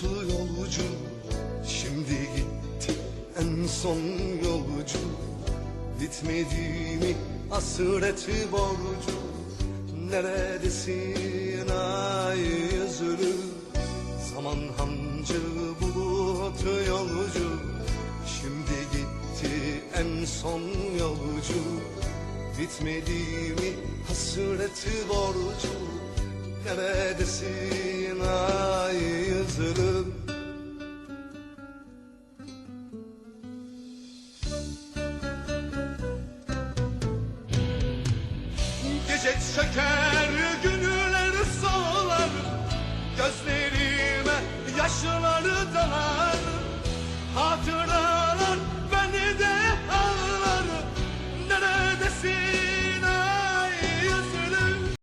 Altı yolcu. Şimdi gitti en son yolcu. Bitmedi mi hasreti borcu. Neredesin ay üzülü Zaman hancı bulut yolcu. Şimdi gitti en son yolcu. Bitmedi mi hasreti borcu. Neredesin Çiçek söker gönüller sağlar. Gözlerime yaşları dalar.